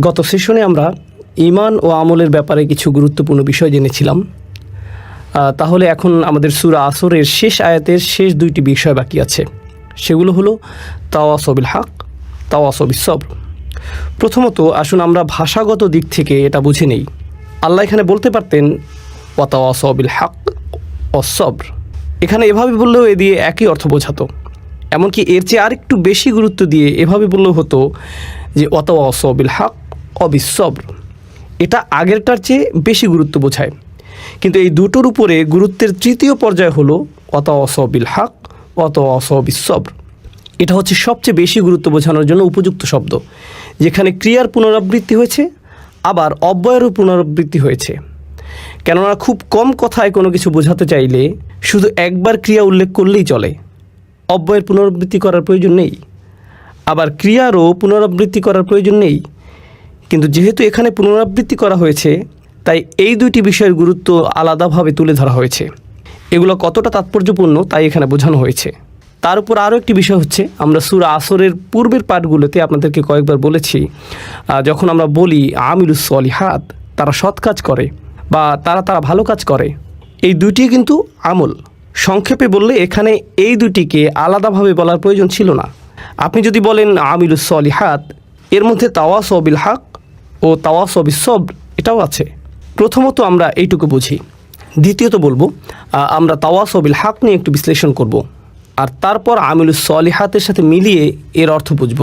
গত সেশনে আমরা ইমান ও আমলের ব্যাপারে কিছু গুরুত্বপূর্ণ বিষয় জেনেছিলাম। তাহলে এখন আমাদের সুরা আসরের শেষ আয়াতের শেষ দুইটি বিষয় বাকি আছে। সেগুলো হলো তাওয়াসবিল হক তাওয়াসবিল সবর। প্রথমত আসুন আমরা ভাষাগত দিক থেকে এটা বুঝে নেই। আল্লাহ এখানে বলতে পারতেন ওয়াতাওয়াসবিল হক অসবর এখানে এভাবে বললেও এ দিয়ে একই অর্থ বোঝাতো। এমনকি এর চেয়ে আরেকটু বেশি গুরুত্ব দিয়ে এভাবে বললেও হতো যে অতওয়াসবিল হক অবিসবর এটা আগেরটার চেয়ে বেশি গুরুত্ব বোঝায়। কিন্তু এই দুটোর উপরে গুরুত্বের তৃতীয় পর্যায় হলো হাক অত অতওয়াসবিসবর এটা হচ্ছে সবচেয়ে বেশি গুরুত্ব বোঝানোর জন্য উপযুক্ত শব্দ, যেখানে ক্রিয়ার পুনরাবৃত্তি হয়েছে, আবার অব্যয়েরও পুনরাবৃত্তি হয়েছে। কেননা খুব কম কথায় কোনো কিছু বোঝাতে চাইলে শুধু একবার ক্রিয়া উল্লেখ করলেই চলে। অব্যয়ের পুনরাবৃত্তি করার প্রয়োজন নেই। আবার ক্রিয়ারও পুনরাবৃত্তি করার প্রয়োজন নেই। কিন্তু যেহেতু এখানে পুনরাবৃত্তি করা হয়েছে, তাই এই দুইটি বিষয়ের গুরুত্ব আলাদাভাবে তুলে ধরা হয়েছে। এগুলো কতটা তাৎপর্যপূর্ণ তাই এখানে বোঝানো হয়েছে। তার উপর আরও একটি বিষয় হচ্ছে, আমরা সুরা আসরের পূর্বের পাঠগুলোতে আপনাদেরকে কয়েকবার বলেছি যখন আমরা বলি আমিলুস সলিহাত, তারা সৎ কাজ করে বা তারা তারা ভালো কাজ করে, এই দুটি কিন্তু আমল। সংক্ষেপে বললে এখানে এই দুটিকে আলাদাভাবে বলার প্রয়োজন ছিল না। আপনি যদি বলেন আমিলুস সলিহাত, এর মধ্যে তাওয়াস বিল হক ও তাওয়াস বিল সবর এটাও আছে। প্রথমত আমরা এইটুকু বুঝি। দ্বিতীয়ত বলব আমরা তাওয়াস বিল হক নিয়ে একটু বিশ্লেষণ করব। আর তারপর আমিলুস সলিহাতের সাথে মিলিয়ে এর অর্থ বুঝব।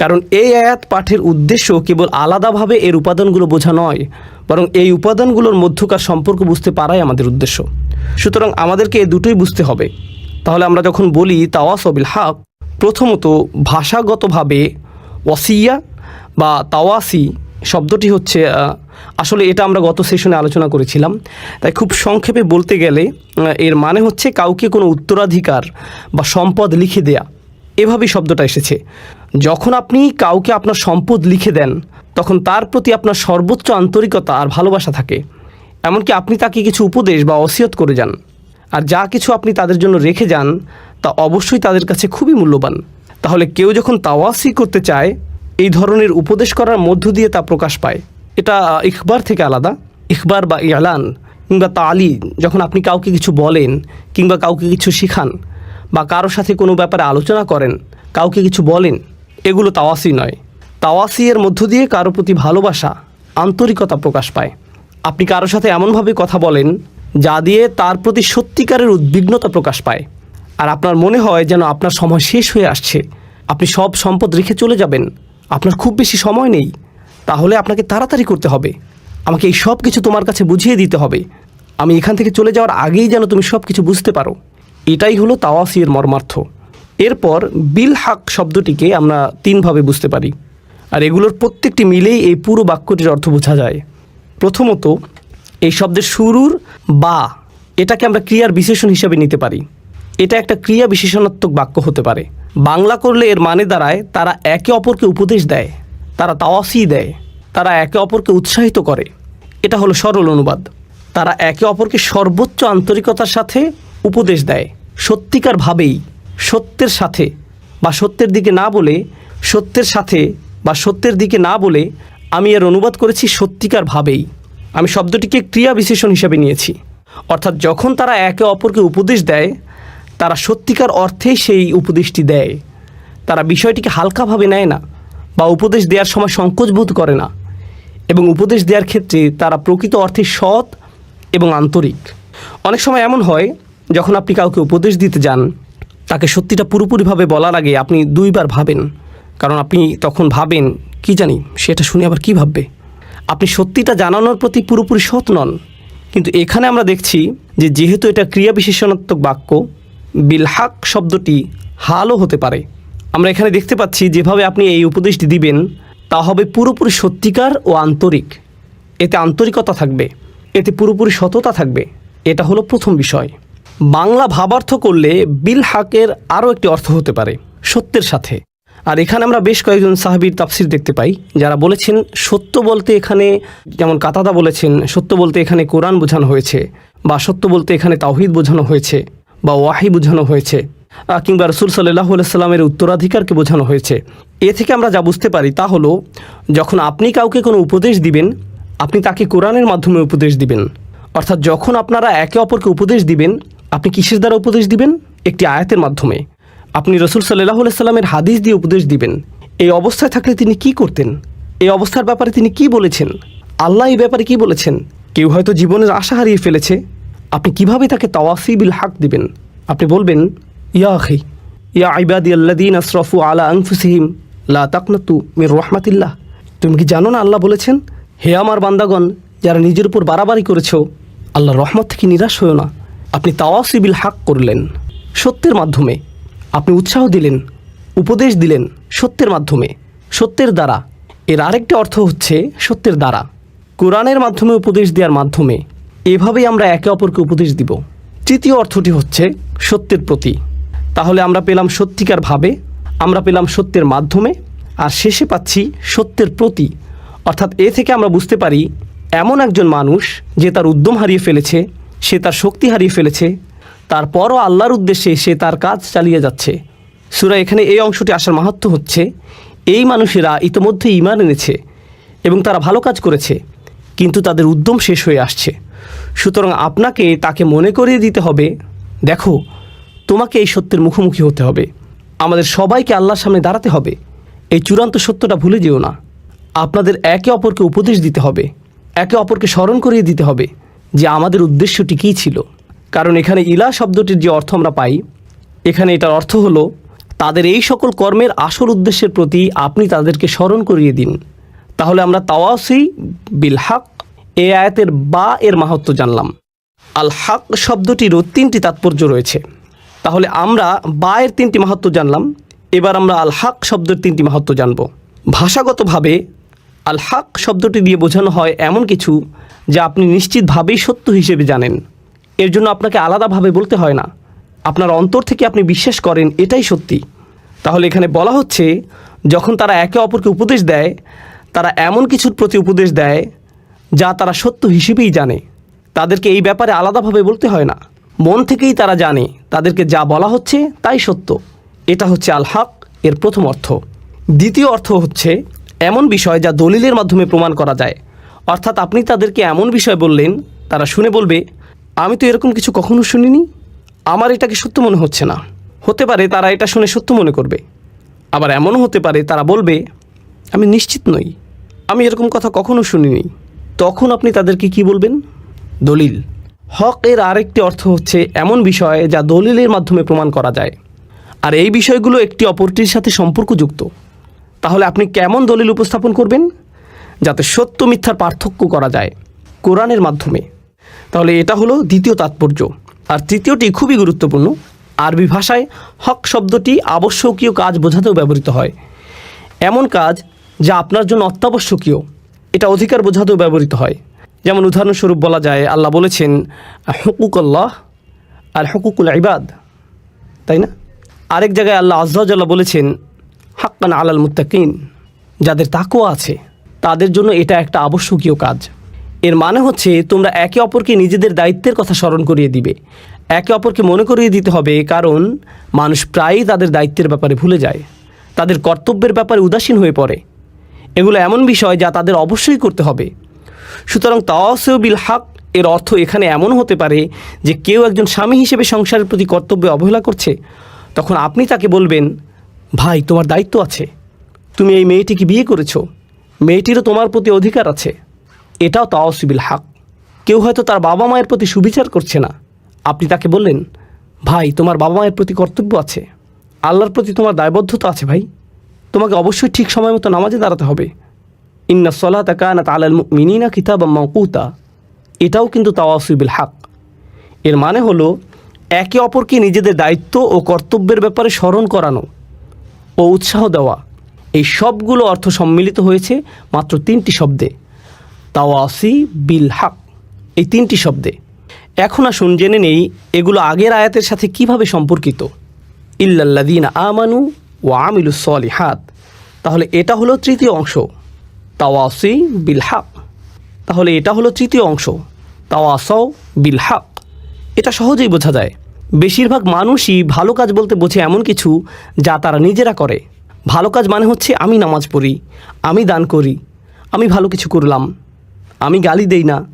কারণ এই আয়াত পাঠের উদ্দেশ্য কেবল আলাদাভাবে এর উপাদানগুলো বোঝা নয়, বরং এই উপাদানগুলোর মধ্যকার সম্পর্ক বুঝতে পারাই আমাদের উদ্দেশ্য। সুতরাং আমাদেরকে এ দুটোই বুঝতে হবে। তাহলে আমরা যখন বলি তাওয়াসবিল হক, প্রথমত ভাষাগতভাবে ওয়াসিয়া বা তাওয়াসি শব্দটি হচ্ছে আসলে এটা আমরা গত সেশনে আলোচনা করেছিলাম। তাই খুব সংক্ষেপে বলতে গেলে এর মানে হচ্ছে কাউকে কোনো উত্তরাধিকার বা সম্পদ লিখে দেয়া। এভাবেই শব্দটা এসেছে। যখন আপনি কাউকে আপনার সম্পদ লিখে দেন, তখন তার প্রতি আপনার সর্বোচ্চ আন্তরিকতা আর ভালোবাসা থাকে। এমনকি আপনি তাকে কিছু উপদেশ বা অসিয়ত করে যান। আর যা কিছু আপনি তাদের জন্য রেখে যান, তা অবশ্যই তাদের কাছে খুবই মূল্যবান। তাহলে কেউ যখন তাওয়াসি করতে চায় এই ধরনের উপদেশ করার মধ্য দিয়ে তা প্রকাশ পায়। এটা আহ, ইখবার থেকে আলাদা। ইখবার বা ইয়ালান কিংবা তালি যখন আপনি কাউকে কিছু বলেন কিংবা কাউকে কিছু শিখান বা কারোর সাথে কোনো ব্যাপারে আলোচনা করেন কাউকে কিছু বলেন এগুলো তাওয়াসি নয়। তাওয়াসি এর মধ্য দিয়ে কারও প্রতি ভালোবাসা আন্তরিকতা প্রকাশ পায়। আপনি কারোর সাথে এমনভাবে কথা বলেন যা দিয়ে তার প্রতি সত্যিকারের উদ্বিগ্নতা প্রকাশ পায়। আর আপনার মনে হয় যেন আপনার সময় শেষ হয়ে আসছে। আপনি সব সম্পদ রেখে চলে যাবেন। আপনার খুব বেশি সময় নেই, তাহলে আপনাকে তাড়াতাড়ি করতে হবে। আমাকে এই সব কিছু তোমার কাছে বুঝিয়ে দিতে হবে। আমি এখান থেকে চলে যাওয়ার আগেই যেন তুমি সব কিছু বুঝতে পারো। এটাই হলো তাওয়াসির মর্মার্থ। এরপর বিল হাক শব্দটিকে আমরা তিনভাবে বুঝতে পারি। আর এগুলোর প্রত্যেকটি মিলেই এই পুরো বাক্যটির অর্থ বোঝা যায়। প্রথমত, এই শব্দের শুরুর বা এটাকে আমরা ক্রিয়ার বিশেষণ হিসাবে নিতে পারি। এটা একটা ক্রিয়া বিশেষণাত্মক বাক্য হতে পারে। বাংলা করলে এর মানে দাঁড়ায়, তারা একে অপরকে উপদেশ দেয়, তারা তাওয়াসি দেয়, তারা একে অপরকে উৎসাহিত করে। এটা হলো সরল অনুবাদ। তারা একে অপরকে সর্বোচ্চ আন্তরিকতার সাথে উপদেশ দেয়, সত্যিকার ভাবেই, সত্যের সাথে বা সত্যের দিকে না বলে, সত্যের সাথে বা সত্যের দিকে না বলে আমি এর অনুবাদ করেছি সত্যিকার ভাবেই। আমি শব্দটিকে ক্রিয়া বিশেষণ হিসাবে নিয়েছি। অর্থাৎ যখন তারা একে অপরকে উপদেশ দেয় তারা সত্যিকার অর্থে সেই উপদেশটি দেয়। তারা বিষয়টিকে হালকাভাবে নেয় না বা উপদেশ দেওয়ার সময় সংকোচ বোধ করে না এবং উপদেশ দেওয়ার ক্ষেত্রে তারা প্রকৃত অর্থে সৎ এবং আন্তরিক। অনেক সময় এমন হয়, যখন আপনি কাউকে উপদেশ দিতে যান, তাকে সত্যিটা পুরোপুরিভাবে বলার আগে আপনি দুইবার ভাবেন। কারণ আপনি তখন ভাবেন, কি জানি, সেটা শুনে আবার কি ভাববে? আপনি সত্যিটা জানানোর প্রতি পুরোপুরি সৎ নন। কিন্তু এখানে আমরা দেখছি যে যেহেতু এটা ক্রিয়া বিশেষণাত্মক বাক্য বিলহাক শব্দটি হালও হতে পারে। আমরা এখানে দেখতে পাচ্ছি, যেভাবে আপনি এই উপদেশটি দিবেন, তা হবে পুরোপুরি সত্যিকার ও আন্তরিক। এতে আন্তরিকতা থাকবে, এতে পুরোপুরি সততা থাকবে। এটা হলো প্রথম বিষয়। বাংলা ভাবার্থ করলে বিল হাকের আরও একটি অর্থ হতে পারে, সত্যের সাথে। আর এখানে আমরা বেশ কয়েকজন সাহাবির তাফসির দেখতে পাই, যারা বলেছেন, সত্য বলতে এখানে, যেমন কাতাদা বলেছেন, সত্য বলতে এখানে কোরআন বোঝানো হয়েছে, বা সত্য বলতে এখানে তাওহিদ বোঝানো হয়েছে। বা ওয়াহি বোঝানো হয়েছে কিংবা রসুল সাল্লাহ সাল্লামের উত্তরাধিকারকে বোঝানো হয়েছে। এ থেকে আমরা যা বুঝতে পারি তা হলো, যখন আপনি কাউকে কোনো উপদেশ দিবেন, আপনি তাকে কোরআনের মাধ্যমে উপদেশ দিবেন। অর্থাৎ যখন আপনারা একে অপরকে উপদেশ দিবেন, আপনি কিসের দ্বারা উপদেশ দিবেন? একটি আয়াতের মাধ্যমে। আপনি রসুল সাল্লাহ সাল্লামের হাদিস দিয়ে উপদেশ দিবেন। এই অবস্থায় থাকলে তিনি কি করতেন? এই অবস্থার ব্যাপারে তিনি কি বলেছেন? আল্লাহ এই ব্যাপারে কি বলেছেন? কেউ হয়তো জীবনের আশা হারিয়ে ফেলেছে আপনি কীভাবে তাকে তাওয়াসিবিল হাক দিবেন? আপনি বলবেন, ইয়া আখি, ইয়া আইবাদি আল্লাদিন আসরফু আলা আনফুসিহিম, লা তাকনাতু মির রহমাতিল্লাহ। তুমি কি জানো না আল্লাহ বলেছেন, হে আমার বান্দাগণ, যারা নিজের উপর বাড়াবাড়ি করেছ আল্লাহ রহমত থেকে নিরাশ হয়েও না। আপনি তাওয়াসিবিল হাক করলেন সত্যের মাধ্যমে। আপনি উৎসাহ দিলেন, উপদেশ দিলেন সত্যের মাধ্যমে। সত্যের দ্বারা। এর আরেকটি অর্থ হচ্ছে সত্যের দ্বারা। কোরআনের মাধ্যমে উপদেশ দেওয়ার মাধ্যমে। এভাবেই আমরা একে অপরকে উপদেশ দিব। তৃতীয় অর্থটি হচ্ছে সত্যের প্রতি। তাহলে আমরা পেলাম সত্যিকার ভাবে, আমরা পেলাম সত্যের মাধ্যমে, আর শেষে পাচ্ছি সত্যের প্রতি। অর্থাৎ এ থেকে আমরা বুঝতে পারি, এমন একজন মানুষ যে তার উদ্যম হারিয়ে ফেলেছে, সে তার শক্তি হারিয়ে ফেলেছে, তারপরও আল্লাহর উদ্দেশ্যে সে তার কাজ চালিয়ে যাচ্ছে। সুরা এখানে এই অংশটি আসার মাহাত্ম হচ্ছে, এই মানুষেরা ইতোমধ্যে ইমান এনেছে এবং তারা ভালো কাজ করেছে, কিন্তু তাদের উদ্যম শেষ হয়ে আসছে। সুতরাং আপনাকে তাকে মনে করিয়ে দিতে হবে, দেখো, তোমাকে এই সত্যের মুখোমুখি হতে হবে। আমাদের সবাইকে আল্লাহর সামনে দাঁড়াতে হবে। এই চূড়ান্ত সত্যটা ভুলে যেও না। আপনাদের একে অপরকে উপদেশ দিতে হবে। একে অপরকে স্মরণ করিয়ে দিতে হবে যে আমাদের উদ্দেশ্যটি কী ছিল। কারণ এখানে ইলা শব্দটির যে অর্থ আমরা পাই, এখানে এটার অর্থ হলো, তাদের এই সকল কর্মের আসল উদ্দেশ্যের প্রতি আপনি তাদেরকে স্মরণ করিয়ে দিন। তাহলে আমরা তাওয়াসি বিল হক এ আয়াতের বা এর মাহাত্ম জানলাম। আল হক শব্দটিরও তিনটি তাৎপর্য রয়েছে। তাহলে আমরা বা এর তিনটি মাহাত্ম জানলাম, এবার আমরা আল হক শব্দের তিনটি মাহাত্ম জানব। ভাষাগতভাবে আল হক শব্দটি দিয়ে বোঝানো হয় এমন কিছু যা আপনি নিশ্চিতভাবেই সত্য হিসেবে জানেন। এর জন্য আপনাকে আলাদাভাবে বলতে হয় না। আপনার অন্তর থেকে আপনি বিশ্বাস করেন এটাই সত্যি। তাহলে এখানে বলা হচ্ছে, যখন তারা একে অপরকে উপদেশ দেয়, তারা এমন কিছুর প্রতি উপদেশ দেয় যা তারা সত্য হিসেবেই জানে। তাদেরকে এই ব্যাপারে আলাদাভাবে বলতে হয় না। মন থেকেই তারা জানে, তাদেরকে যা বলা হচ্ছে তাই সত্য। এটা হচ্ছে আল হক, এর প্রথম অর্থ। দ্বিতীয় অর্থ হচ্ছে, এমন বিষয় যা দলিলের মাধ্যমে প্রমাণ করা যায়। অর্থাৎ আপনি তাদেরকে এমন বিষয় বললেন, তারা শুনে বলবে, আমি তো এরকম কিছু কখনো শুনিনি। আমার এটাকে সত্য মনে হচ্ছে না। হতে পারে তারা এটা শুনে সত্য মনে করবে। আবার এমনও হতে পারে তারা বলবে, আমি নিশ্চিত নই। আমি এরকম কথা কখনো শুনিনি। তখন আপনি তাদেরকে কি বলবেন? দলিল। হক এর আরেকটি অর্থ হচ্ছে এমন বিষয় যা দলিলের মাধ্যমে প্রমাণ করা যায়। আর এই বিষয়গুলো একটি অপরটির সাথে সম্পর্কযুক্ত। তাহলে আপনি কেমন দলিল উপস্থাপন করবেন? যাতে সত্য মিথ্যার পার্থক্য করা যায় কোরআনের মাধ্যমে। তাহলে এটা হলো দ্বিতীয় তাৎপর্য। আর তৃতীয়টি খুবই গুরুত্বপূর্ণ। আরবি ভাষায় হক শব্দটি আবশ্যকীয় কাজ বোঝাতেও ব্যবহৃত হয়। এমন কাজ যা আপনার জন্য অত্যাবশ্যকীয়। এটা অধিকার বোঝাতেও ব্যবহৃত হয়। যেমন উদাহরণস্বরূপ বলা যায়, আল্লাহ বলেছেন হকুক আল্লাহ আর হকুকুল ইবাদ। তাই না? আরেক জায়গায় আল্লাহ আজ্লাহ বলেছেন, হাক্কান আলাল মুত্তাকিন। যাদের তাকওয়া আছে, তাদের জন্য এটা একটা আবশ্যকীয় কাজ। এর মানে হচ্ছে, তোমরা একে অপরকে নিজেদের দায়িত্বের কথা স্মরণ করিয়ে দিবে। একে অপরকে মনে করিয়ে দিতে হবে, কারণ মানুষ প্রায়ই তাদের দায়িত্বের ব্যাপারে ভুলে যায়। তাদের কর্তব্যের ব্যাপারে উদাসীন হয়ে পড়ে। এগুলো এমন বিষয় যা তাদের অবশ্যই করতে হবে। সুতরাং তাওয়াসেও বিল হাক এর অর্থ এখানে এমন হতে পারে যে কেউ একজন স্বামী হিসেবে সংসারের প্রতি কর্তব্যে অবহেলা করছে, তখন আপনি তাকে বলবেন, ভাই, তোমার দায়িত্ব আছে। তুমি এই মেয়েটিকে বিয়ে করেছ। মেয়েটিরও তোমার প্রতি অধিকার আছে। এটাও তাওসিবিল হাক। কেউ হয়তো তার বাবা মায়ের প্রতি সুবিচার করছে না। আপনি তাকে বললেন, ভাই, তোমার বাবা মায়ের প্রতি কর্তব্য আছে। আল্লাহর প্রতি তোমার দায়বদ্ধতা আছে, ভাই। তোমাকে অবশ্যই ঠিক সময় মতো নামাজে দাঁড়াতে হবে। ইন্না সলাতা কানাত আলাল মিনিনা কিতাব মকুতা এটাও কিন্তু তাওয়াসিবিল হাক। এর মানে হলো, একে অপরকে নিজেদের দায়িত্ব ও কর্তব্যের ব্যাপারে স্মরণ করানো ও উৎসাহ দেওয়া। এই সবগুলো অর্থ সম্মিলিত হয়েছে মাত্র তিনটি শব্দে। তাওয়াসি বিল হাক, এই তিনটি শব্দে। এখন আসুন জেনে নেই, এগুলো আগের আয়াতের সাথে কীভাবে সম্পর্কিত। ইল্লাল্লাদিন আমানু ও আমিলু হাত তাহলে এটা হলো তৃতীয় অংশ। তাওয়াসি বিল হাক। তাহলে এটা হলো তৃতীয় অংশ। তাওয়াসাও বিল হাক। এটা সহজেই বোঝা যায়। বেশিরভাগ মানুষই ভালো কাজ বলতে বোঝে এমন কিছু যা তারা নিজেরা করে। ভালো কাজ মানে হচ্ছে আমি নামাজ পড়ি, আমি দান করি, আমি ভালো কিছু করলাম, আমি গালি দেই না,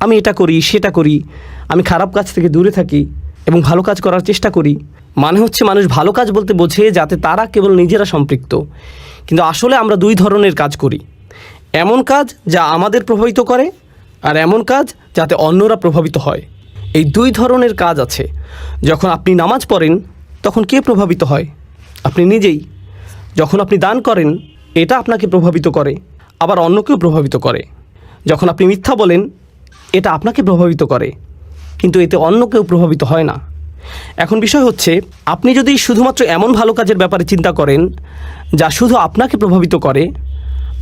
আমি এটা করি, সেটা করি, আমি খারাপ কাজ থেকে দূরে থাকি এবং ভালো কাজ করার চেষ্টা করি। মানে হচ্ছে মানুষ ভালো কাজ বলতে বোঝে যাতে তারা কেবল নিজেরা সম্পৃক্ত। কিন্তু আসলে আমরা দুই ধরনের কাজ করি। এমন কাজ যা আমাদের প্রভাবিত করে আর এমন কাজ যাতে অন্যরা প্রভাবিত হয়। এই দুই ধরনের কাজ আছে। যখন আপনি নামাজ পড়েন, তখন কে প্রভাবিত হয়? আপনি নিজেই। যখন আপনি দান করেন, এটা আপনাকে প্রভাবিত করে, আবার অন্যকেও প্রভাবিত করে। যখন আপনি মিথ্যা বলেন, এটা আপনাকে প্রভাবিত করে। কিন্তু এতে অন্য কেউ প্রভাবিত হয় না। এখন বিষয় হচ্ছে, আপনি যদি শুধুমাত্র এমন ভালো কাজের ব্যাপারে চিন্তা করেন, যা শুধু আপনাকে প্রভাবিত করে,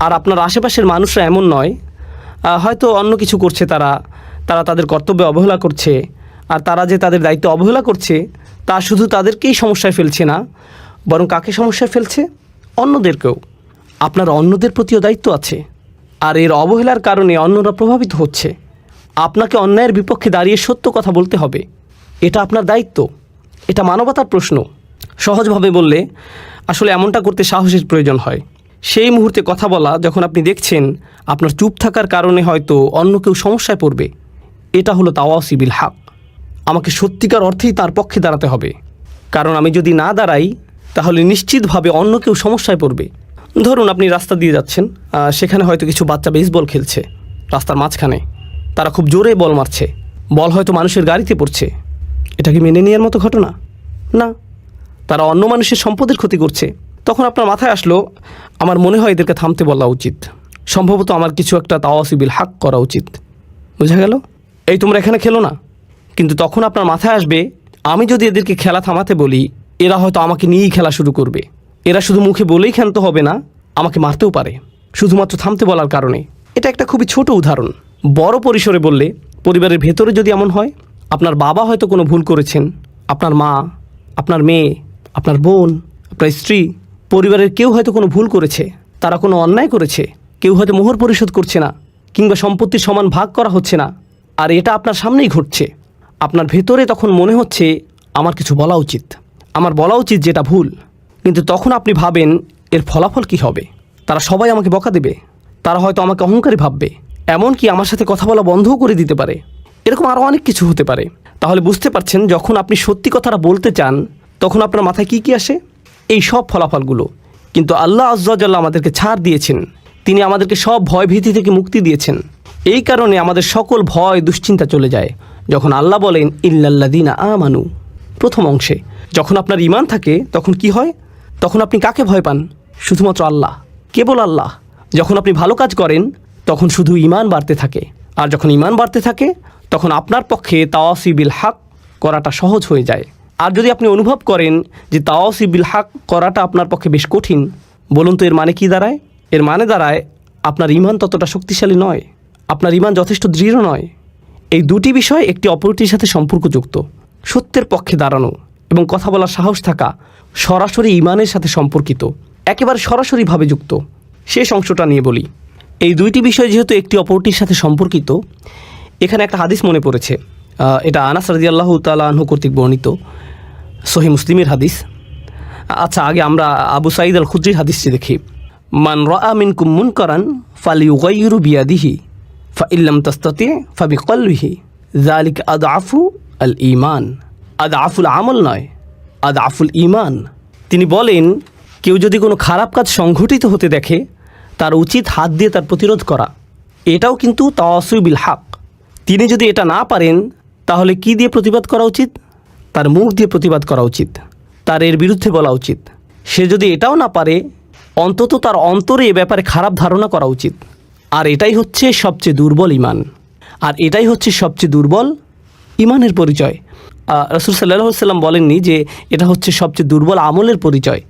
আর আপনার আশেপাশের মানুষরা এমন নয় হয়তো অন্য কিছু করছে তারা তারা তাদের কর্তব্যে অবহেলা করছে, আর তারা যে তাদের দায়িত্ব অবহেলা করছে, তা শুধু তাদেরকেই সমস্যায় ফেলছে না, বরং কাকে সমস্যায় ফেলছে? অন্যদেরকেও। আপনার অন্যদের প্রতিও দায়িত্ব আছে, আর এর অবহেলার কারণে অন্যরা প্রভাবিত হচ্ছে। আপনাকে অন্যায়ের বিপক্ষে দাঁড়িয়ে সত্য কথা বলতে হবে। এটা আপনার দায়িত্ব। এটা মানবতার প্রশ্ন। সহজভাবে বললে, আসলে এমনটা করতে সাহসের প্রয়োজন হয়। সেই মুহূর্তে কথা বলা, যখন আপনি দেখছেন আপনার চুপ থাকার কারণে হয়তো অন্য কেউ সমস্যায় পড়বে, এটা হলো তাওয়াসিবিল হাক। আমাকে সত্যিকার অর্থেই তার পক্ষে দাঁড়াতে হবে। কারণ আমি যদি না দাঁড়াই, তাহলে নিশ্চিতভাবে অন্য কেউ সমস্যায় পড়বে। ধরুন আপনি রাস্তা দিয়ে যাচ্ছেন সেখানে হয়তো কিছু বাচ্চা বেসবল খেলছে। রাস্তার মাঝখানে। তারা খুব জোরে বল মারছে। বল হয়তো মানুষের গাড়িতে পড়ছে। এটা কি মেনে নেওয়ার মতো ঘটনা? না। তারা অন্য মানুষের সম্পদের ক্ষতি করছে। তখন আপনার মাথায় আসলো, আমার মনে হয় এদেরকে থামতে বলা উচিত। সম্ভবত আমার কিছু একটা তাওয়াসিবিল হাক করা উচিত। বুঝা গেল? এই তোমরা এখানে খেলো না। কিন্তু তখন আপনার মাথায় আসবে, আমি যদি এদেরকে খেলা থামাতে বলি, এরা হয়তো আমাকে নিয়েই খেলা শুরু করবে। এরা শুধু মুখে বলেই ক্ষান্ত হবে না, আমাকে মারতেও পারে। শুধুমাত্র থামতে বলার কারণে। এটা একটা খুবই ছোট উদাহরণ। বড় পরিসরে বললে, পরিবারের ভেতরে যদি এমন হয় আপনার বাবা হয়তো কোনো ভুল করেছেন। আপনার মা, আপনার মেয়ে, আপনার বোন, আপনার স্ত্রী, পরিবারের কেউ হয়তো কোনো ভুল করেছে। তারা কোনো অন্যায় করেছে। কেউ হয়তো মোহর পরিশোধ করছে না। কিংবা সম্পত্তির সমান ভাগ করা হচ্ছে না। আর এটা আপনার সামনেই ঘটছে। আপনার ভেতরে তখন মনে হচ্ছে, আমার কিছু বলা উচিত। আমার বলা উচিত যেটা ভুল। কিন্তু তখন আপনি ভাবেন, এর ফলাফল কি হবে? তারা সবাই আমাকে বকা দেবে। তারা হয়তো আমাকে অহংকারী ভাববে। এমনকি আমার সাথে কথা বলা বন্ধও করে দিতে পারে। এরকম আরও অনেক কিছু হতে পারে। তাহলে বুঝতে পারছেন, যখন আপনি সত্যি কথাটা বলতে চান, তখন আপনার মাথায় কি কি আসে? এই সব ফলাফলগুলো। কিন্তু আল্লাহ আজ্লাহ আমাদেরকে ছাড় দিয়েছেন, তিনি আমাদেরকে সব ভয় ভীতি থেকে মুক্তি দিয়েছেন। এই কারণে আমাদের সকল ভয়, দুশ্চিন্তা চলে যায়। যখন আল্লাহ বলেন ইল্লাল্লাদিনা আমানু প্রথম অংশে। যখন আপনার ইমান থাকে, তখন কি হয়? তখন আপনি কাকে ভয় পান? শুধুমাত্র আল্লাহ। কেবল আল্লাহ। যখন আপনি ভালো কাজ করেন, তখন শুধু ইমান বাড়তে থাকে। আর যখন ইমান বাড়তে থাকে তখন আপনার পক্ষে তাওয়াসিবিল হাক করাটা সহজ হয়ে যায়। আর যদি আপনি অনুভব করেন যে তাওয়াসিবিল হাক করাটা আপনার পক্ষে বেশ কঠিন, বলুন তো এর মানে কি দাঁড়ায়? এর মানে দাঁড়ায় আপনার ইমান ততটা শক্তিশালী নয়, আপনার ইমান যথেষ্ট দৃঢ় নয়। এই দুটি বিষয় একটি অপরটির সাথে সম্পর্কযুক্ত, সত্যের পক্ষে দাঁড়ানো এবং কথা বলার সাহস থাকা সরাসরি ইমানের সাথে সম্পর্কিত, একেবারে সরাসরিভাবে যুক্ত। শেষ অংশটা নিয়ে বলি। এই দুইটি বিষয় যেহেতু একটি অপরটির সাথে সম্পর্কিত এখানে একটা হাদিস মনে পড়েছে এটা আনাস রাজি আল্লাহ তালাহ কর্তৃক বর্ণিত সহি মুসলিমের হাদিস। আচ্ছা আগে আমরা আবু সাঈদ আল খুদ্রির হাদিসটি দেখি। মান রা মিন কুমুন করান ফালি উগাইরু বিয়াদিহি ফা ইল্লাম তস্ততে ফাবি কলবিহি জালিক আদ আফু আল ইমান আদ আফুল আমল নয় আদ আফুল ইমান তিনি বলেন, কেউ যদি কোনো খারাপ কাজ সংঘটিত হতে দেখে, তার উচিত হাত দিয়ে তার প্রতিরোধ করা। এটাও কিন্তু তাওয়াসুবিল হাক। তিনি যদি এটা না পারেন, তাহলে কি দিয়ে প্রতিবাদ করা উচিত? তার মুখ দিয়ে প্রতিবাদ করা উচিত। তার এর বিরুদ্ধে বলা উচিত। সে যদি এটাও না পারে, অন্তত তার অন্তরে এ ব্যাপারে খারাপ ধারণা করা উচিত। আর এটাই হচ্ছে সবচেয়ে দুর্বল ইমান। আর এটাই হচ্ছে সবচেয়ে দুর্বল ইমানের পরিচয়। রসুল সাল্লাহ সাল্লাম বলেননি যে এটা হচ্ছে সবচেয়ে দুর্বল আমলের পরিচয়।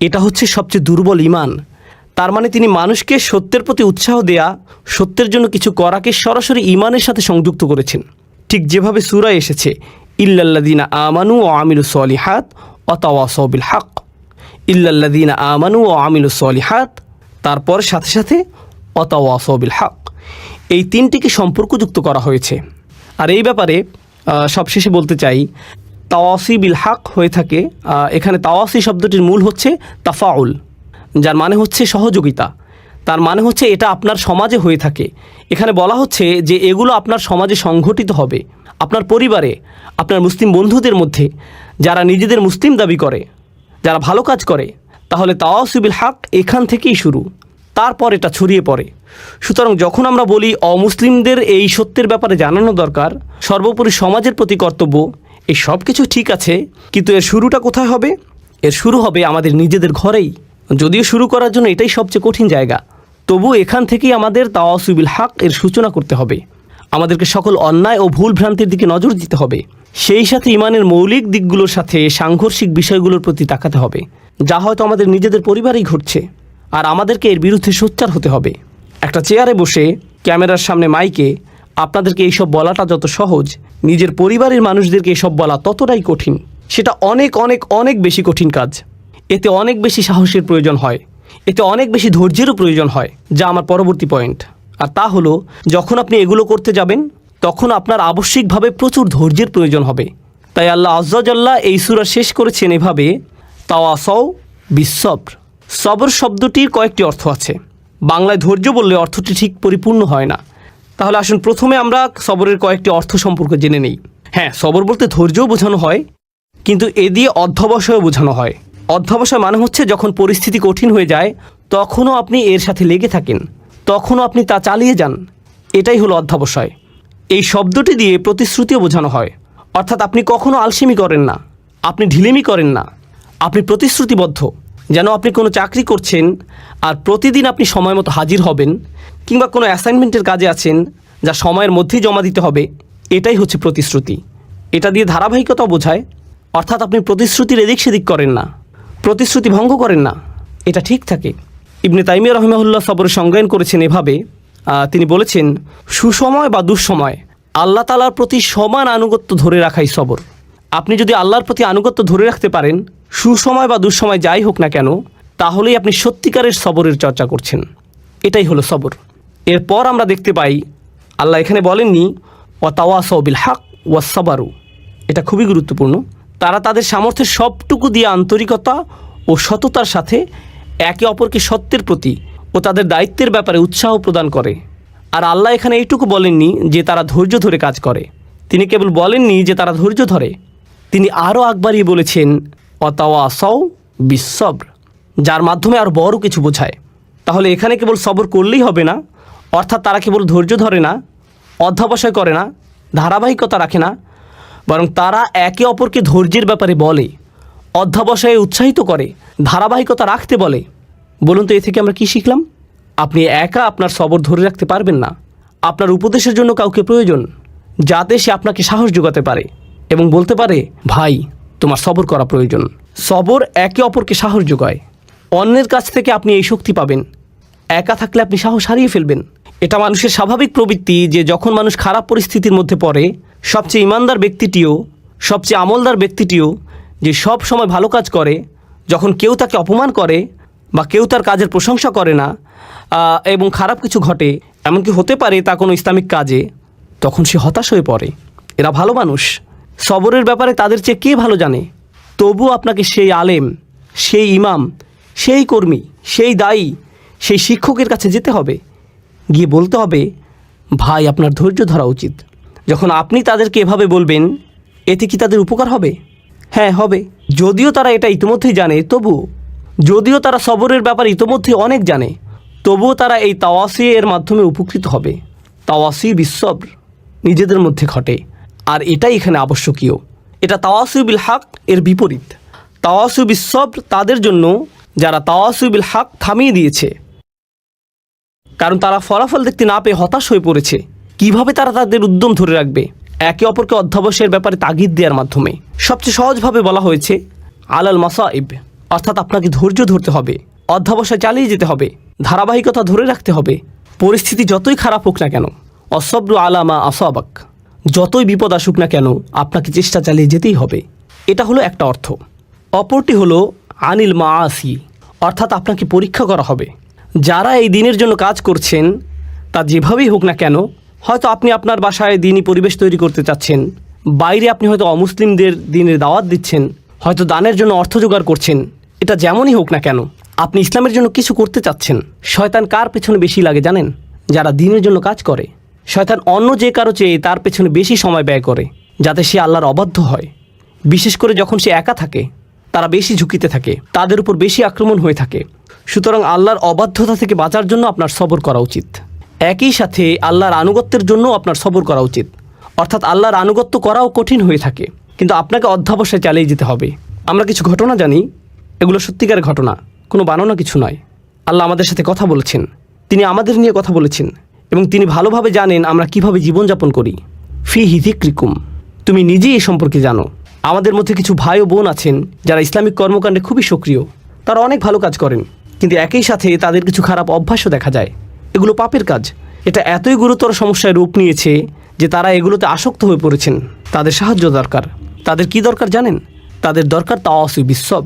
এটা হচ্ছে সবচেয়ে দুর্বল ইমান। তার মানে তিনি মানুষকে সত্যের প্রতি উৎসাহ দেয়া, সত্যের জন্য কিছু করাকে সরাসরি ইমানের সাথে সংযুক্ত করেছেন। ঠিক যেভাবে সুরায় এসেছে ইল্লাল্লাদিনা আমানু ও আমিলু সলিহাত অতাওয়াসবিল হাক। ইল্লাল্লাদিনা আমানু ও আমিলু সলিহাত, তারপর সাথে সাথে অতাওয়াসবিল হাক। এই তিনটিকে সম্পর্কযুক্ত করা হয়েছে। আর এই ব্যাপারে সবশেষে বলতে চাই, তাওয়াসি বিল হাক হয়ে থাকে এখানে তাওয়াসি শব্দটির মূল হচ্ছে তাফাউল। যার মানে হচ্ছে সহযোগিতা। তার মানে হচ্ছে এটা আপনার সমাজে হয়ে থাকে। এখানে বলা হচ্ছে যে এগুলো আপনার সমাজে সংঘটিত হবে। আপনার পরিবারে, আপনার মুসলিম বন্ধুদের মধ্যে, যারা নিজেদের মুসলিম দাবি করে, যারা ভালো কাজ করে, তাহলে তাওয়াসুবিল হাক এখান থেকেই শুরু। তারপর এটা ছড়িয়ে পড়ে। সুতরাং যখন আমরা বলি অমুসলিমদের এই সত্যের ব্যাপারে জানানো দরকার, সর্বোপরি সমাজের প্রতি কর্তব্য, এই সব কিছু ঠিক আছে, কিন্তু এর শুরুটা কোথায় হবে? এর শুরু হবে আমাদের নিজেদের ঘরেই। যদিও শুরু করার জন্য এটাই সবচেয়ে কঠিন জায়গা তবু এখান থেকেই আমাদের তাওয়াসুবিল হাক এর সূচনা করতে হবে। আমাদেরকে সকল অন্যায় ও ভুল ভ্রান্তির দিকে নজর দিতে হবে। সেই সাথে ইমানের মৌলিক দিকগুলোর সাথে সাংঘর্ষিক বিষয়গুলোর প্রতি তাকাতে হবে। যা হয়তো আমাদের নিজেদের পরিবারেই ঘটছে, আর আমাদেরকে এর বিরুদ্ধে সোচ্চার হতে হবে। একটা চেয়ারে বসে ক্যামেরার সামনে মাইকে আপনাদেরকে এইসব বলাটা যত সহজ, নিজের পরিবারের মানুষদেরকে এসব বলা ততটাই কঠিন। সেটা অনেক অনেক অনেক বেশি কঠিন কাজ। এতে অনেক বেশি সাহসের প্রয়োজন হয়। এতে অনেক বেশি ধৈর্যেরও প্রয়োজন হয়, যা আমার পরবর্তী পয়েন্ট আর তা হলো, যখন আপনি এগুলো করতে যাবেন, তখন আপনার আবশ্যিকভাবে প্রচুর ধৈর্যের প্রয়োজন হবে। তাই আল্লাহ আজ্জাল্লাহ এই সুরা শেষ করেছেন এভাবে তাওয়াসও বিশ্বব্র সবর শব্দটির কয়েকটি অর্থ আছে। বাংলায় ধৈর্য বললে অর্থটি ঠিক পরিপূর্ণ হয় না। তাহলে আসুন প্রথমে আমরা সবরের কয়েকটি অর্থ সম্পর্কে জেনে নেই। হ্যাঁ সবর বলতে ধৈর্যও বোঝানো হয়, কিন্তু এ দিয়ে অধ্যবসায়ও বোঝানো হয়। অধ্যবসায় মানে হচ্ছে যখন পরিস্থিতি কঠিন হয়ে যায়, তখনও আপনি এর সাথে লেগে থাকেন, তখনও আপনি তা চালিয়ে যান। এটাই হলো অধ্যবসায়। এই শব্দটি দিয়ে প্রতিশ্রুতিও বোঝানো হয়। অর্থাৎ আপনি কখনো আলসেমি করেন না, আপনি ঢিলেমি করেন না, আপনি প্রতিশ্রুতিবদ্ধ। যেন আপনি কোনো চাকরি করছেন আর প্রতিদিন আপনি সময় মতো হাজির হবেন, কিংবা কোনো অ্যাসাইনমেন্টের কাজে আছেন যা সময়ের মধ্যেই জমা দিতে হবে, এটাই হচ্ছে প্রতিশ্রুতি। এটা দিয়ে ধারাবাহিকতা বোঝায়। অর্থাৎ আপনি প্রতিশ্রুতির এদিক সেদিক করেন না। প্রতিশ্রুতি ভঙ্গ করেন না। এটা ঠিক থাকে। ইবনে তাইমিয়া রহমাহুল্লাহ সবর সংজ্ঞায়ন করেছেন এভাবে তিনি বলেছেন, সুসময় বা দুঃসময়, আল্লাহ তালার প্রতি সমান আনুগত্য ধরে রাখাই সবর। আপনি যদি আল্লাহর প্রতি আনুগত্য ধরে রাখতে পারেন, সুসময় বা দুঃসময় যাই হোক না কেন, তাহলেই আপনি সত্যিকারের সবরের চর্চা করছেন। এটাই হলো সবর। এরপর আমরা দেখতে পাই, আল্লাহ এখানে বলেননি ও তাওয়াসবিল হাক ওয়াসাবারু এটা খুবই গুরুত্বপূর্ণ। তারা তাদের সামর্থ্যের সবটুকু দিয়ে আন্তরিকতা ও সততার সাথে একে অপরকে সত্যের প্রতি ও তাদের দায়িত্বের ব্যাপারে উৎসাহ প্রদান করে। আর আল্লাহ এখানে এইটুকু বলেননি যে তারা ধৈর্য ধরে কাজ করে। তিনি কেবল বলেননি যে তারা ধৈর্য ধরে। তিনি আরও আকবারিয়ে বলেছেন অতাওয়া সৌ বিশ্বব্র যার মাধ্যমে আর বড় কিছু বোঝায়। তাহলে এখানে কেবল সবর করলেই হবে না? অর্থাৎ তারা কেবল ধৈর্য ধরে না, অধ্যাবসায় করে না, ধারাবাহিকতা রাখে না, বরং তারা একে অপরকে ধৈর্যের ব্যাপারে বলে। অধ্যাবসায়ে উৎসাহিত করে, ধারাবাহিকতা রাখতে বলে। বলুন তো, এ থেকে আমরা কি শিখলাম? আপনি একা আপনার সবর ধরে রাখতে পারবেন না। আপনার উপদেশের জন্য কাউকে প্রয়োজন, যাতে সে আপনাকে সাহস যোগাতে পারে এবং বলতে পারে, ভাই, তোমার সবর করা প্রয়োজন। সবর একে অপরকে সাহস যোগায়। অন্যের কাছ থেকে আপনি এই শক্তি পাবেন। একা থাকলে আপনি সাহস হারিয়ে ফেলবেন। এটা মানুষের স্বাভাবিক প্রবৃত্তি যে যখন মানুষ খারাপ পরিস্থিতির মধ্যে পড়ে, সবচেয়ে ইমানদার ব্যক্তিটিও, সবচেয়ে আমলদার ব্যক্তিটিও যে সব সময় ভালো কাজ করে, যখন কেউ তাকে অপমান করে বা কেউ তার কাজের প্রশংসা করে না এবং খারাপ কিছু ঘটে, এমনকি হতে পারে তা কোনো ইসলামিক কাজে, তখন সে হতাশ হয়ে পড়ে। এরা ভালো মানুষ। সবরের ব্যাপারে তাদের চেয়ে কে ভালো জানে? তবু আপনাকে সেই আলেম, সেই ইমাম, সেই কর্মী, সেই দায়ী, সেই শিক্ষকের কাছে যেতে হবে। গিয়ে বলতে হবে, ভাই, আপনার ধৈর্য ধরা উচিত। যখন আপনি তাদেরকে এভাবে বলবেন, এতে কি তাদের উপকার হবে? হ্যাঁ হবে। যদিও তারা এটা ইতিমধ্যেই জানে তবু যদিও তারা সবরের ব্যাপারে ইতিমধ্যে অনেক জানে, তবুও তারা এই তাওয়াসি এর মাধ্যমে উপকৃত হবে। তাওয়াসি বিশ্বব্র নিজেদের মধ্যে ঘটে, আর এটাই এখানে আবশ্যকীয়। এটা তাওয়াসু বিল হাক এর বিপরীত। তাওয়াসু বিশ্বব্র তাদের জন্য যারা তাওয়াসু বিল হাক থামিয়ে দিয়েছে, কারণ তারা ফলাফল দেখতে না পেয়ে হতাশ হয়ে পড়েছে। কীভাবে তারা তাদের উদ্যম ধরে রাখবে? একে অপরকে অধ্যাবসায়ের ব্যাপারে তাগিদ দেওয়ার মাধ্যমে। সবচেয়ে সহজভাবে বলা হয়েছে, আলাল মাসাইব, অর্থাৎ আপনাকে ধৈর্য ধরতে হবে, অধ্যাবসায় চালিয়ে যেতে হবে, ধারাবাহিকতা ধরে রাখতে হবে, পরিস্থিতি যতই খারাপ হোক না কেন, অসব্র আলামা আসাবাক, যতই বিপদ আসুক না কেন, আপনাকে চেষ্টা চালিয়ে যেতেই হবে। এটা হলো একটা অর্থ। অপরটি হলো আনিল মা আসি অর্থাৎ আপনাকে পরীক্ষা করা হবে। যারা এই দিনের জন্য কাজ করছেন, তা যেভাবেই হোক না কেন হয়তো আপনি আপনার বাসায় দিনই পরিবেশ তৈরি করতে চাচ্ছেন। বাইরে আপনি হয়তো অমুসলিমদের দিনের দাওয়াত দিচ্ছেন, হয়তো দানের জন্য অর্থ জোগাড় করছেন। এটা যেমনই হোক না কেন, আপনি ইসলামের জন্য কিছু করতে চাচ্ছেন। শয়তান কার পেছনে বেশি লাগে জানেন? যারা দিনের জন্য কাজ করে। শয়তান অন্য যে কারও চেয়ে তার পেছনে বেশি সময় ব্যয় করে, যাতে সে আল্লাহর অবাধ্য হয়। বিশেষ করে যখন সে একা থাকে, তারা বেশি ঝুঁকিতে থাকে, তাদের উপর বেশি আক্রমণ হয়ে থাকে। সুতরাং আল্লাহর অবাধ্যতা থেকে বাঁচার জন্য আপনার সবর করা উচিত। একই সাথে আল্লাহর আনুগত্যের জন্য আপনার সবর করা উচিত। অর্থাৎ আল্লাহর আনুগত্য করাও কঠিন হয়ে থাকে, কিন্তু আপনাকে অধ্যাবসায় চালিয়ে যেতে হবে। আমরা কিছু ঘটনা জানি, এগুলো সত্যিকার ঘটনা, কোনো বানানো কিছু নয়। আল্লাহ আমাদের সাথে কথা বলেছেন, তিনি আমাদের নিয়ে কথা বলেছেন, এবং তিনি ভালোভাবে জানেন আমরা কীভাবে জীবনযাপন করি। ফি হিধিক্রিকুম তুমি নিজেই এ সম্পর্কে জানো। আমাদের মধ্যে কিছু ভাই ও বোন আছেন, যারা ইসলামিক কর্মকাণ্ডে খুবই সক্রিয়। তারা অনেক ভালো কাজ করেন, কিন্তু একই সাথে তাদের কিছু খারাপ অভ্যাসও দেখা যায়। এগুলো পাপের কাজ। এটা এতই গুরুতর সমস্যায় রূপ নিয়েছে যে তারা এগুলোতে আসক্ত হয়ে পড়েছেন। তাদের সাহায্য দরকার। তাদের কি দরকার জানেন? তাদের দরকার তাওয়াসু বিশ্বর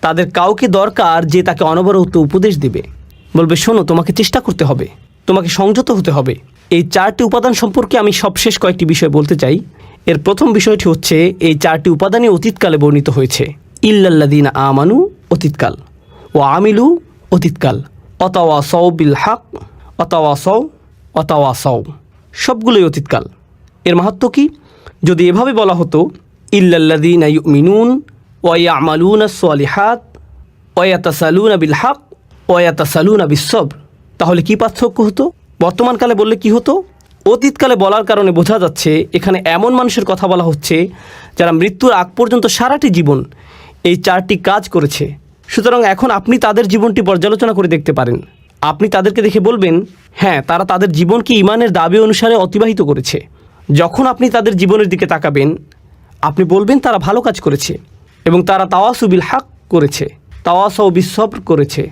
তাদের কাউকে দরকার যে তাকে অনবরত উপদেশ দিবে। বলবে, শোনো, তোমাকে চেষ্টা করতে হবে। তোমাকে সংযত হতে হবে। এই চারটি উপাদান সম্পর্কে আমি সবশেষ কয়েকটি বিষয় বলতে চাই। এর প্রথম বিষয়টি হচ্ছে, এই চারটি উপাদানই অতীতকালে বর্ণিত হয়েছে। ইল্লাল্লাদিন আমানু, অতীতকাল। ও আমিলু, অতীতকাল। অতাওয়া সৌ বিল হাক অতাওয়া সৌ অতাওয়া সৌ সবগুলোই অতীতকাল। এর মাহাত্ম কি? যদি এভাবে বলা হতো ইল্লাল্লাদিন মিনুন ওয়া আমালুন সালিহাত ওয়াতাসালুন বিল হাক ওয়াতাসালুন বিসব তাহলে কি পার্থক্য হতো? বর্তমানকালে বললে কি হতো? অতীতকালে বলার কারণে বোঝা যাচ্ছে, এখানে এমন মানুষের কথা বলা হচ্ছে, যারা মৃত্যুর আগ পর্যন্ত সারাটি জীবন এই চারটি কাজ করেছে। সুতরাং এখন আপনি তাদের জীবনটি পর্যালোচনা করে দেখতে পারেন। আপনি তাদেরকে দেখে বলবেন হ্যাঁ তারা তাদের জীবনকে ইমানের দাবি অনুসারে অতিবাহিত করেছে? যখন আপনি তাদের জীবনের দিকে তাকাবেন, আপনি বলবেন, তারা ভালো কাজ করেছে এবং তারা তাওয়াসুবিল হাক করেছে তাওয়াসাও বিশ্বর করেছে।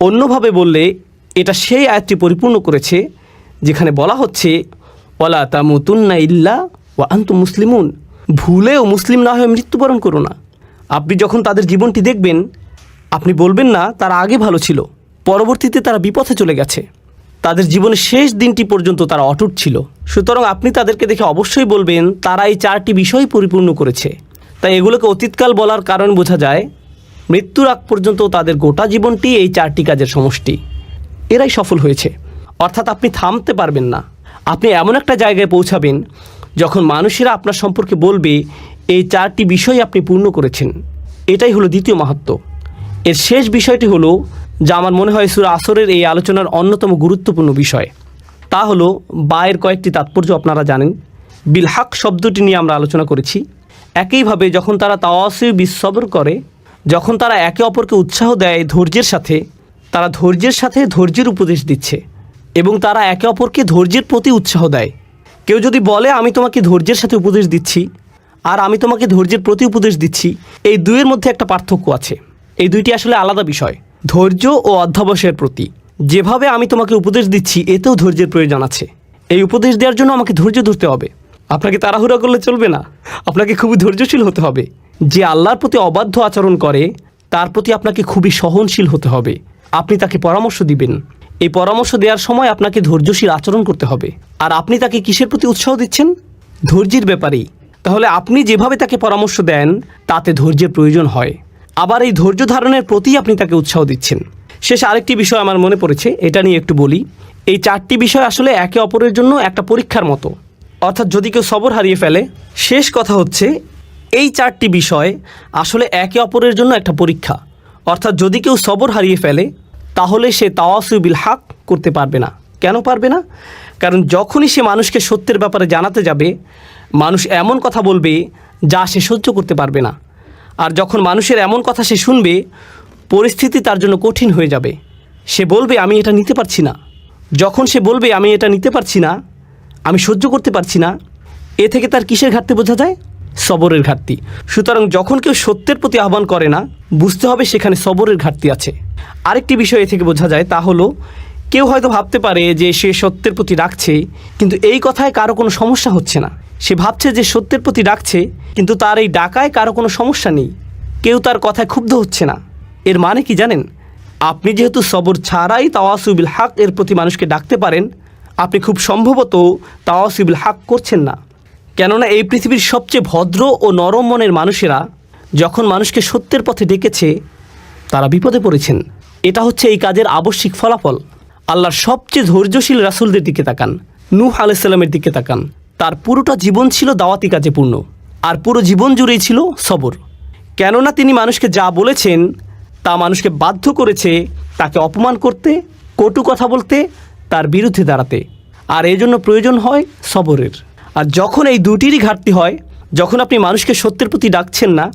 অন্যভাবে বললে, এটা সেই আয়াতটি পরিপূর্ণ করেছে যেখানে বলা হচ্ছে ওলা তামুতুন্না ইল্লা ও আন্তু মুসলিমুন। ভুলেও মুসলিম না হয়ে মৃত্যুবরণ করো না। আপনি যখন তাদের জীবনটি দেখবেন, আপনি বলবেন, না, তারা আগে ভালো ছিল। পরবর্তীতে তারা বিপথে চলে গেছে। তাদের জীবনের শেষ দিনটি পর্যন্ত তারা অটুট ছিল। সুতরাং আপনি তাদেরকে দেখে অবশ্যই বলবেন, তারা এই চারটি বিষয় পরিপূর্ণ করেছে। তাই এগুলোকে অতীতকাল বলার কারণ বোঝা যায়, মৃত্যুর আগ পর্যন্ত তাদের গোটা জীবনটি এই চারটি কাজের সমষ্টি। এরাই সফল হয়েছে। অর্থাৎ আপনি থামতে পারবেন না। আপনি এমন একটা জায়গায় পৌঁছাবেন যখন মানুষেরা আপনার সম্পর্কে বলবে, এই চারটি বিষয় আপনি পূর্ণ করেছেন। এটাই হলো দ্বিতীয় মাহাত্ম এর শেষ বিষয়টি হলো যা আমার মনে হয় সুরা আসরের এই আলোচনার অন্যতম গুরুত্বপূর্ণ বিষয়। তা হলো বায়ের কয়েকটি তাৎপর্য আপনারা জানেন। বিলহাক শব্দটি নিয়ে আমরা আলোচনা করেছি। একইভাবে যখন তারা তাওয়াসি বিশ্বর করে, যখন তারা একে অপরকে উৎসাহ দেয় ধৈর্যের সাথে, তারা ধৈর্যের সাথে ধৈর্যের উপদেশ দিচ্ছে এবং তারা একে অপরকে ধৈর্যের প্রতি উৎসাহ দেয়। কেউ যদি বলে, আমি তোমাকে ধৈর্যের সাথে উপদেশ দিচ্ছি আর আমি তোমাকে ধৈর্যের প্রতি উপদেশ দিচ্ছি, এই দুইয়ের মধ্যে একটা পার্থক্য আছে। এই দুইটি আসলে আলাদা বিষয়। ধৈর্য ও অধ্যাবসায়ের প্রতি। যেভাবে আমি তোমাকে উপদেশ দিচ্ছি, এতেও ধৈর্যের প্রয়োজন আছে। এই উপদেশ দেওয়ার জন্য আমাকে ধৈর্য ধরতে হবে। আপনাকে তাড়াহুড়া করলে চলবে না। আপনাকে খুবই ধৈর্যশীল হতে হবে। যে আল্লাহর প্রতি অবাধ্য আচরণ করে, তার প্রতি আপনাকে খুবই সহনশীল হতে হবে। আপনি তাকে পরামর্শ দিবেন। এই পরামর্শ দেওয়ার সময় আপনাকে ধৈর্যশীল আচরণ করতে হবে। আর আপনি তাকে কিসের প্রতি উৎসাহ দিচ্ছেন? ধৈর্যের ব্যাপারেই। তাহলে আপনি যেভাবে তাকে পরামর্শ দেন, তাতে ধৈর্যের প্রয়োজন হয়। আবার এই ধৈর্য ধারণের প্রতি আপনি তাকে উৎসাহ দিচ্ছেন। শেষ আরেকটি বিষয় আমার মনে পড়েছে, এটা নিয়ে একটু বলি। এই চারটি বিষয় আসলে একে অপরের জন্য একটা পরীক্ষার মতো। অর্থাৎ যদি কেউ সবর হারিয়ে ফেলে, শেষ কথা হচ্ছে, এই চারটি বিষয় আসলে একে অপরের জন্য একটা পরীক্ষা। অর্থাৎ যদি কেউ সবর হারিয়ে ফেলে, তাহলে সে তাওয়াসুবিল হাক করতে পারবে না। কেন পারবে না? কারণ যখনই সে মানুষকে সত্যের ব্যাপারে জানাতে যাবে, মানুষ এমন কথা বলবে যা সে সহ্য করতে পারবে না। আর যখন মানুষের এমন কথা সে শুনবে, পরিস্থিতি তার জন্য কঠিন হয়ে যাবে। সে বলবে, আমি এটা নিতে পারছি না। যখন সে বলবে, আমি এটা নিতে পারছি না, আমি সহ্য করতে পারছি না, এ থেকে তার কিসের ঘাটতি বোঝা যায়? সবরের ঘাটতি। সুতরাং যখন কেউ সত্যের প্রতি আহ্বান করে না, বুঝতে হবে সেখানে সবরের ঘাটতি আছে। আরেকটি বিষয় এ থেকে বোঝা যায়, তা হলো, কেউ হয়তো ভাবতে পারে যে সে সত্যের প্রতি রাখছে কিন্তু এই কথায় কারও কোনো সমস্যা হচ্ছে না। সে ভাবছে যে সত্যের প্রতি ডাকছে, কিন্তু তার এই ডাকায় কারও কোনো সমস্যা নেই। কেউ তার কথায় ক্ষুব্ধ হচ্ছে না। এর মানে কি জানেন? আপনি যেহেতু সবর ছাড়াই তাওয়াসুবিল হাক এর প্রতি মানুষকে ডাকতে পারেন, আপনি খুব সম্ভবত তাওয়াসুবিল হাক করছেন না। কেননা এই পৃথিবীর সবচেয়ে ভদ্র ও নরম মনের মানুষেরা যখন মানুষকে সত্যের পথে ডেকেছে, তারা বিপদে পড়েছেন। এটা হচ্ছে এই কাজের আবশ্যিক ফলাফল। আল্লাহর সবচেয়ে ধৈর্যশীল রাসুলদের দিকে তাকান। নূহ আলাইসাল্লামের দিকে তাকান। তার পুরোটা জীবন ছিল দাওয়াতি কাজে পূর্ণ, আর পুরো জীবন জুড়েই ছিল সবর। কেননা তিনি মানুষকে যা বলেছেন, তা মানুষকে বাধ্য করেছে তাকে অপমান করতে, কটু কথা বলতে, তার বিরুদ্ধে দাঁড়াতে। আর এই জন্য প্রয়োজন হয় সবরের। আর যখন এই দুটিরই ঘাটতি হয়, যখন আপনি মানুষকে সত্যের প্রতি ডাকছেন না,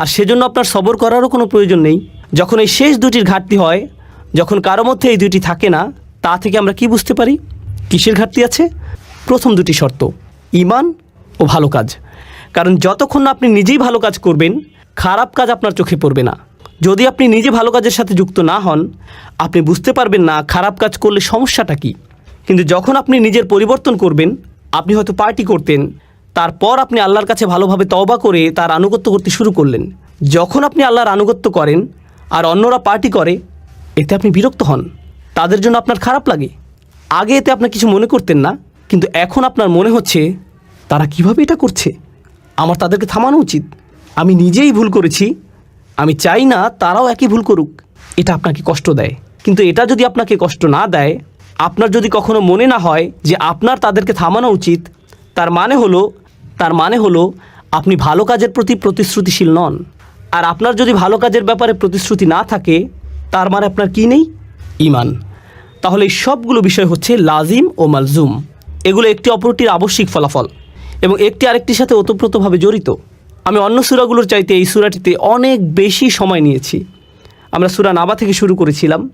আর সেজন্য আপনার সবর করারও কোনো প্রয়োজন নেই, যখন এই শেষ দুটির ঘাটতি হয়, যখন কারও মধ্যে এই দুটি থাকে না, তা থেকে আমরা কি বুঝতে পারি? কিসের ঘাটতি আছে? প্রথম দুটি শর্ত ইমান ও ভালো কাজ। কারণ যতক্ষণ আপনি নিজেই ভালো কাজ করবেন, খারাপ কাজ আপনার চোখে পড়বে না। যদি আপনি নিজে ভালো কাজের সাথে যুক্ত না হন, আপনি বুঝতে পারবেন না খারাপ কাজ করলে সমস্যাটা কী। কিন্তু যখন আপনি নিজের পরিবর্তন করবেন, আপনি হয়তো পার্টি করতেন, তারপর আপনি আল্লাহর কাছে ভালোভাবে তওবা করে তার আনুগত্য করতে শুরু করলেন। যখন আপনি আল্লাহর আনুগত্য করেন আর অন্যরা পার্টি করে, এতে আপনি বিরক্ত হন। তাদের জন্য আপনার খারাপ লাগে। আগে এতে আপনার কিছু মনে করতেন না। কিন্তু এখন আপনার মনে হচ্ছে তারা কীভাবে এটা করছে? আমার তাদেরকে থামানো উচিত। আমি নিজেই ভুল করেছি। আমি চাই না তারাও একই ভুল করুক। এটা আপনাকে কষ্ট দেয়। কিন্তু এটা যদি আপনাকে কষ্ট না দেয়, আপনার যদি কখনো মনে না হয় যে আপনার তাদেরকে থামানো উচিত, তার মানে হলো, তার মানে হলো আপনি ভালো কাজের প্রতি প্রতিশ্রুতিশীল নন। আর আপনার যদি ভালো কাজের ব্যাপারে প্রতিশ্রুতি না থাকে, তার মানে আপনার কী নেই? ইমান। তাহলে এই সবগুলো বিষয় হচ্ছে লাজিম ও মালজুম। এগুলো একটি অপরটির আবশ্যিক ফলাফল এবং একটি আরেকটির সাথে ওতপ্রোতভাবে জড়িত। আমি অন্য সুরাগুলোর চাইতে এই সুরাটিতে অনেক বেশি সময় নিয়েছি। আমরা সুরা নাবা থেকে শুরু করেছিলাম।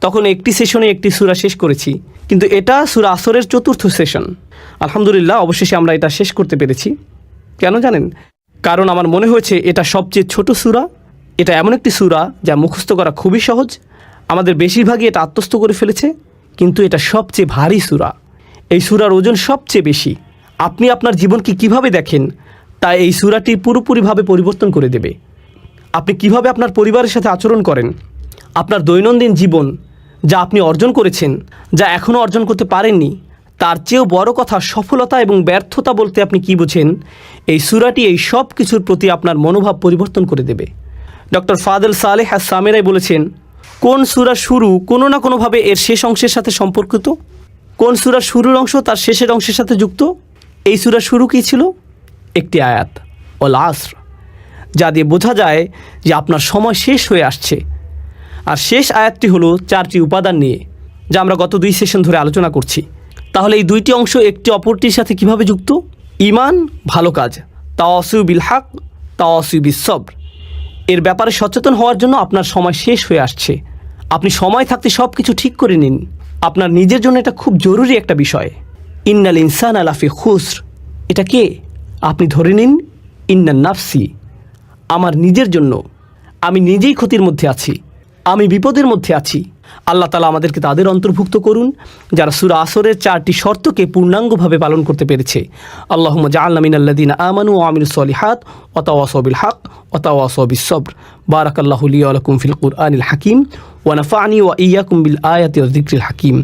তখন একটি সেশনে একটি সুরা শেষ করেছি। কিন্তু এটা সুরা আসরের চতুর্থ সেশন। আলহামদুলিল্লাহ, অবশেষে আমরা এটা শেষ করতে পেরেছি। কেন জানেন? কারণ আমার মনে হয়েছে এটা সবচেয়ে ছোট সুরা, এটা এমন একটি সুরা যা মুখস্থ করা খুবই সহজ। আমাদের বেশিরভাগই এটা আত্মস্থ করে ফেলেছে, কিন্তু এটা সবচেয়ে ভারী সুরা। এই সুরার ওজন সবচেয়ে বেশি। আপনি আপনার জীবনকে কীভাবে দেখেন, তা এই সুরাটি পুরোপুরিভাবে পরিবর্তন করে দেবে। আপনি কীভাবে আপনার পরিবারের সাথে আচরণ করেন, আপনার দৈনন্দিন জীবন যা আপনি অর্জন করেছেন, যা এখনও অর্জন করতে পারেননি, তার চেয়েও বড় কথা সফলতা এবং ব্যর্থতা বলতে আপনি কি বুঝেন, এই সুরাটি এই সব কিছুর প্রতি আপনার মনোভাব পরিবর্তন করে দেবে। ডক্টর ফাদেল সালেহ সামেরাই বলেছেন, কোন সুরা শুরু কোনো না কোনোভাবে এর শেষ অংশের সাথে সম্পর্কিত? কোন সুরার শুরুর অংশ তার শেষের অংশের সাথে যুক্ত? এই সুরার শুরু কী ছিল? একটি আয়াত ও লাসর যা দিয়ে বোঝা যায় যে আপনার সময় শেষ হয়ে আসছে। আর শেষ আয়াতটি হলো চারটি উপাদান নিয়ে, যা আমরা গত দুই সেশন ধরে আলোচনা করছি। তাহলে এই দুইটি অংশ একটি অপরটির সাথে কীভাবে যুক্ত? ইমান ভালো কাজ। তাওয়াসিবিল হাক তাওয়াসিবিস সবর। এর ব্যাপারে সচেতন হওয়ার জন্য আপনার সময় শেষ হয়ে আসছে। আপনি সময় থাকতে সব কিছু ঠিক করে নিন। আপনার নিজের জন্য এটা খুব জরুরি একটা বিষয়। ইন্নাল ইনসান আলাফি খুসর। এটা কে? আপনি ধরে নিন, ইন্নান নাফসি। আমার নিজের জন্য। আমি নিজেই ক্ষতির মধ্যে আছি। আমি বিপদের মধ্যে আছি। আল্লাহ তালা আমাদেরকে তাদের অন্তর্ভুক্ত করুন, যারা সুরা আসরের চারটি শর্তকে পূর্ণাঙ্গভাবে পালন করতে পেরেছে। আল্লাহ জাআল্লামিন আল্লাদিন আমানু ও আমির সলিহাত অতাওয়াসবিল হক অতাওয়াসবিস সবর। বারাকাল্লাহুলি আলকুম ফিল কুরআনিল হাকিম। ওয়ানাফানি ওয়া ইয়াকুম বিল আয়াতি ওয়া যিকরিল হাকিম